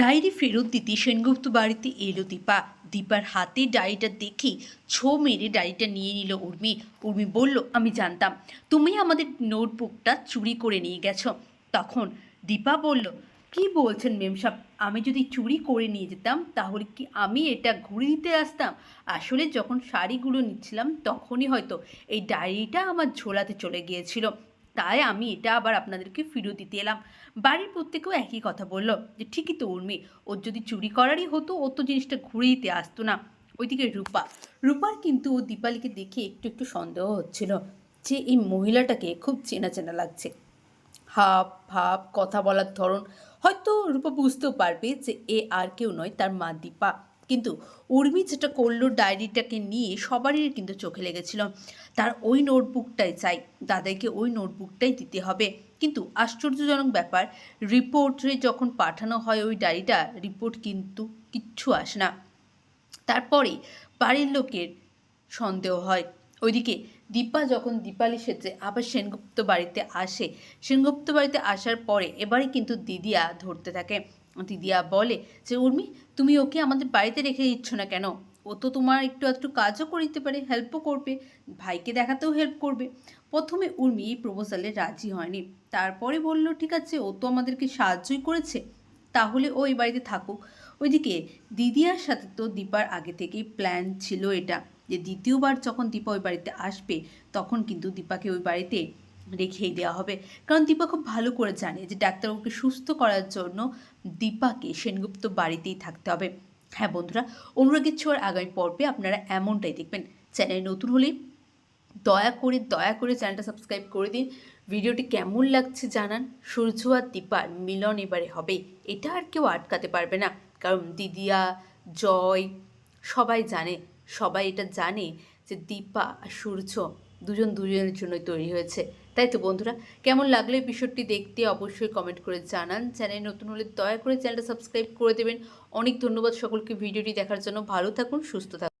Diary ফেরত দিতে সেনগুপ্ত বাড়িতে এলো দীপা। দীপার হাতে ডায়েরিটা দেখে ছো মেরে ডায়েরিটা নিয়ে নিল উর্মি। উর্মি বলল, আমি জানতাম। তুমি আমাদের নোটবুকটা চুরি করে নিয়ে গেছো। তখন দীপা বলল, কি বলছেন মেম সাহেব? আমি যদি চুরি করে নিয়ে যেতাম, তাহলে কি আমি এটা ঘুরে দিতে আসতাম? আসলে যখন শাড়িগুলো নিচ্ছিলাম, তখনই হয়তো এই ডায়েরিটা আমার ঝোলাতে চলে গিয়েছিল। তাই আমি এটা আবার আপনাদেরকে ফেরত দিতে এলাম। বাড়ির প্রত্যেকেও একই কথা বলল যে, ঠিকই তো উর্মি, ওর যদি চুরি করারই হতো ও তো জিনিসটা ঘুরে দিতে আসতো না। ওইদিকে রূপা, রূপার কিন্তু ও দীপালিকে দেখে একটু একটু সন্দেহ হচ্ছিল যে, এই মহিলাটাকে খুব চেনা চেনা লাগছে। হাব, ভাব, কথা বলার ধরন, হয়তো রূপা বুঝতেও পারবে যে, এ আর কেউ নয়, তার মা দীপা। কিন্তু উর্মি যেটা করল ডায়েরিটাকে নিয়ে সবারই কিন্তু চোখে লেগেছিল। তার ওই নোটবুকটাই চাই দাদাকে ওই নোটবুকটাই দিতে হবে। কিন্তু আশ্চর্যজনক ব্যাপার, রিপোর্টে যখন পাঠানো হয় ওই ডায়েরিটা, রিপোর্ট কিন্তু কিচ্ছু আসে না। তারপরে বাড়ির লোকের সন্দেহ হয়। ওইদিকে দীপা যখন দীপালি সেজে আবার সেনগুপ্ত বাড়িতে আসে। সেনগুপ্ত বাড়িতে আসার পরে এবারে কিন্তু দিদিয়া ধরতে থাকে। দিদিয়া বলে যে, উর্মি, তুমি ওকে আমাদের বাড়িতে রেখে দিচ্ছ না কেন? ও তো তোমার একটু একটু কাজও করে দিতে পারে হেল্পও করবে, ভাইকে দেখাতেও হেল্প করবে। প্রথমে উর্মি এই প্রপোজালে রাজি হয়নি। তারপরে বলল, ঠিক আছে, ও তো আমাদেরকে সাহায্যই করেছে, তাহলে ও এই বাড়িতে থাকুক। ওইদিকে দিদিয়ার সাথে তো দীপার আগে থেকেই প্ল্যান ছিল এটা, যে দ্বিতীয়বার যখন দীপা ওই বাড়িতে আসবে, তখন কিন্তু দীপাকে ওই বাড়িতে রেখেই দেওয়া হবে। কারণ দীপা খুব ভালো করে জানে যে ডাক্তারবাবুকে সুস্থ করার জন্য দীপাকে সেনগুপ্ত বাড়িতেই থাকতে হবে। হ্যাঁ বন্ধুরা, অনুরাগের ছোঁয়ার আগামী পর্বে আপনারা এমনটাই দেখবেন। চ্যানেল নতুন হলে দয়া করে দয়া করে চ্যানেলটা সাবস্ক্রাইব করে দিন। ভিডিওটি কেমন লাগছে জানান। সূর্য আর দীপার মিলন এবারে হবে। এটা আর কেউ আটকাতে পারবে না। কারণ দিদিয়া, জয় সবাই জানে, সবাই এটা জানে যে দীপা আর সূর্য দুজন দুজনের জন্যই তৈরি হয়েছে। তাই তো বন্ধুরা, কেমন লাগল এপিসোডটি দেখতে অবশ্যই কমেন্ট করে জানান। চ্যানেল নতুন হলে দয়া করে চ্যানেলটা সাবস্ক্রাইব করে দেবেন। অনেক ধন্যবাদ সকলকে ভিডিওটি দেখার জন্য। ভালো থাকুন, সুস্থ থাকুন।